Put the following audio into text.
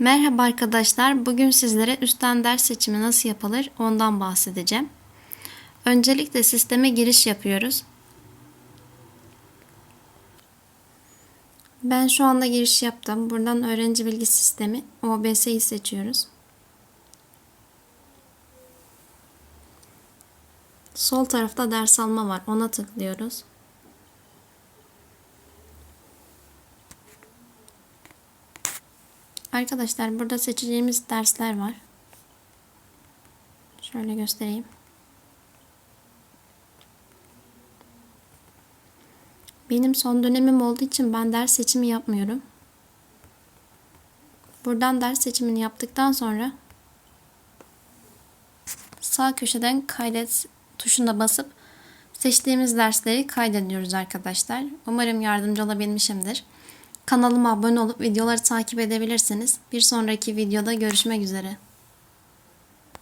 Merhaba arkadaşlar. Bugün sizlere üstten ders seçimi nasıl yapılır ondan bahsedeceğim. Öncelikle sisteme giriş yapıyoruz. Ben şu anda giriş yaptım. Buradan öğrenci bilgi sistemi OBS'yi seçiyoruz. Sol tarafta ders alma var. Ona tıklıyoruz. Arkadaşlar burada seçeceğimiz dersler var. Şöyle göstereyim. Benim son dönemim olduğu için ben ders seçimi yapmıyorum. Buradan ders seçimini yaptıktan sonra sağ köşeden kaydet tuşuna basıp seçtiğimiz dersleri kaydediyoruz arkadaşlar. Umarım yardımcı olabilmişimdir. Kanalıma abone olup videoları takip edebilirsiniz. Bir sonraki videoda görüşmek üzere.